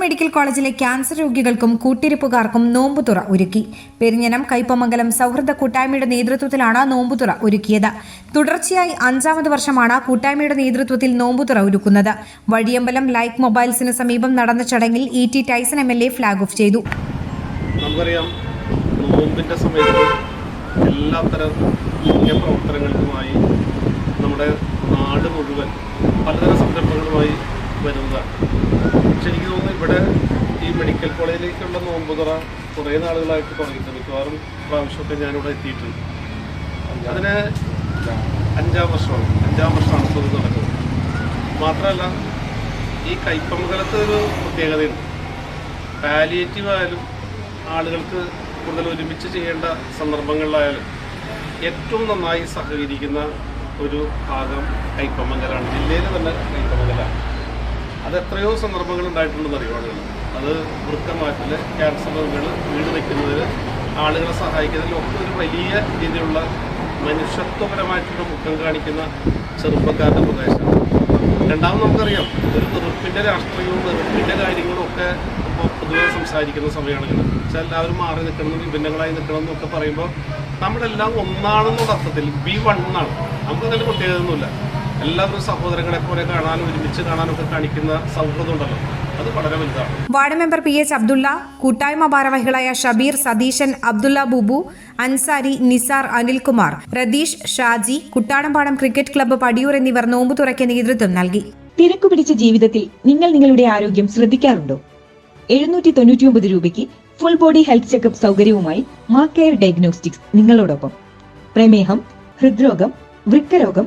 Medical കോളേജിലെ cancer രോഗികൾക്കും കൂട്ടിരിപ്പുകാർക്കും നോമ്പുതുറ ഒരുക്കി. പെരിഞ്ഞനം കൈപ്പമംഗലം സൗഹൃദ കൂട്ടായ്മയുടെ നേതൃത്വത്തിലാണ് നോമ്പുതുറ ഒരുക്കിയത്. തുടർച്ചയായി അഞ്ചാമത് വർഷമാണ് കൂട്ടായ്മയുടെ നേതൃത്വത്തിൽ നോമ്പുതുറ ഒരുക്കുന്നത്. വഴിയമ്പലം ലൈക്ക് മൊബൈൽസിന് സമീപം നടന്ന ചടങ്ങിൽ E T Taison M L A flag off ചെയ്തു. നോമ്പിന്റെ സമയത്ത് എല്ലാത്തരം പുണ്യപ്രവർത്തനങ്ങൾക്കുമായി നമ്മുടെ നാട് മുഴുവൻ പലതരം സംരംഭങ്ങളുമായി വരുന്നതാണ് പക്ഷെ എനിക്ക് തോന്നുന്നു ഇവിടെ ഈ മെഡിക്കൽ കോളേജിലേക്കുള്ള നോമ്പ് തുറ കുറേ നാളുകളായിട്ട് തുടങ്ങിയിട്ട് മിക്കവാറും പ്രാവശ്യമൊക്കെ ഞാനിവിടെ എത്തിയിട്ടുണ്ട്. അതിന് അഞ്ചാം വർഷമാണ്. അഞ്ചാം വർഷമാണ് ഇപ്പോൾ ഇത് നടക്കുന്നത് മാത്രമല്ല ഈ കൈപ്പമംഗലത്ത് ഒരു പ്രത്യേകതയുണ്ട്. പാലിയേറ്റീവ് ആയാലും ആളുകൾക്ക് കൂടുതൽ ഒരുമിച്ച് ചെയ്യേണ്ട സന്ദർഭങ്ങളിലായാലും ഏറ്റവും നന്നായി സഹകരിക്കുന്ന ഒരു ഭാഗം കൈപ്പമംഗലാണ് ജില്ലയിൽ തന്നെ കൈപ്പമംഗലാണ് അത് എത്രയോ സന്ദർഭങ്ങൾ ഉണ്ടായിട്ടുണ്ടെന്ന് അറിയും ആളുകൾ. അത് വൃക്കമാറ്റൽ ക്യാൻസർ രോഗികൾ വീട് വയ്ക്കുന്നതിൽ ആളുകളെ സഹായിക്കുന്നതിൽ ഒക്കെ ഒരു വലിയ രീതിയിലുള്ള മനുഷ്യത്വപരമായിട്ടുള്ള മുഖം കാണിക്കുന്ന ചെറുപ്പക്കാരുടെ പ്രദേശമാണ്. രണ്ടാമത് നമുക്കറിയാം ഒരു വെറുപ്പിന്റെ രാഷ്ട്രീയവും വെറുപ്പിന്റെ കാര്യങ്ങളും ഒക്കെ ഇപ്പോൾ പൊതുവെ സംസാരിക്കുന്ന സമയമാണെങ്കിൽ വെച്ചാൽ എല്ലാവരും മാറി നിൽക്കണം വിഭിന്നങ്ങളായി നിൽക്കണം എന്നൊക്കെ പറയുമ്പോൾ നമ്മളെല്ലാം ഒന്നാണെന്നുള്ള അർത്ഥത്തിൽ ബി വൺ നമുക്ക് അതിൽ പ്രത്യേകതയൊന്നുമില്ല. എല്ലാവരും സഹോദരങ്ങളെ പോലെ കാണാനും ഒരുമിച്ച് കാണാനും ഒക്കെ കാണിക്കുന്ന സൗഹൃദം ഉണ്ടല്ലോ. അത് വളരെ വലുതാണ്. Ward member P H Abdulla കൂട്ടായ്മ ഭാരവാഹികളായ ഷബീർ സതീശൻ അബ്ദുള്ള ബുബു അൻസാരി നിസാർ അനിൽകുമാർ പ്രതീഷ് ഷാജി കുട്ടാടംപാടം ക്രിക്കറ്റ് ക്ലബ്ബ് പടിയൂർ എന്നിവർ നോമ്പുതുറയ്ക്ക് നേതൃത്വം നൽകി. തിരക്കു പിടിച്ച ജീവിതത്തിൽ നിങ്ങൾ നിങ്ങളുടെ ആരോഗ്യം ശ്രദ്ധിക്കാറുണ്ടോ? എഴുന്നൂറ്റി തൊണ്ണൂറ്റിയൊമ്പത് രൂപയ്ക്ക് ഫുൾ ബോഡി ഹെൽത്ത് ചെക്കപ്പ് സൗകര്യവുമായി മാ കെയർ ഡയഗ്നോസ്റ്റിക്സ് നിങ്ങളോടൊപ്പം. പ്രമേഹം ഹൃദ്രോഗം വൃക്കരോഗം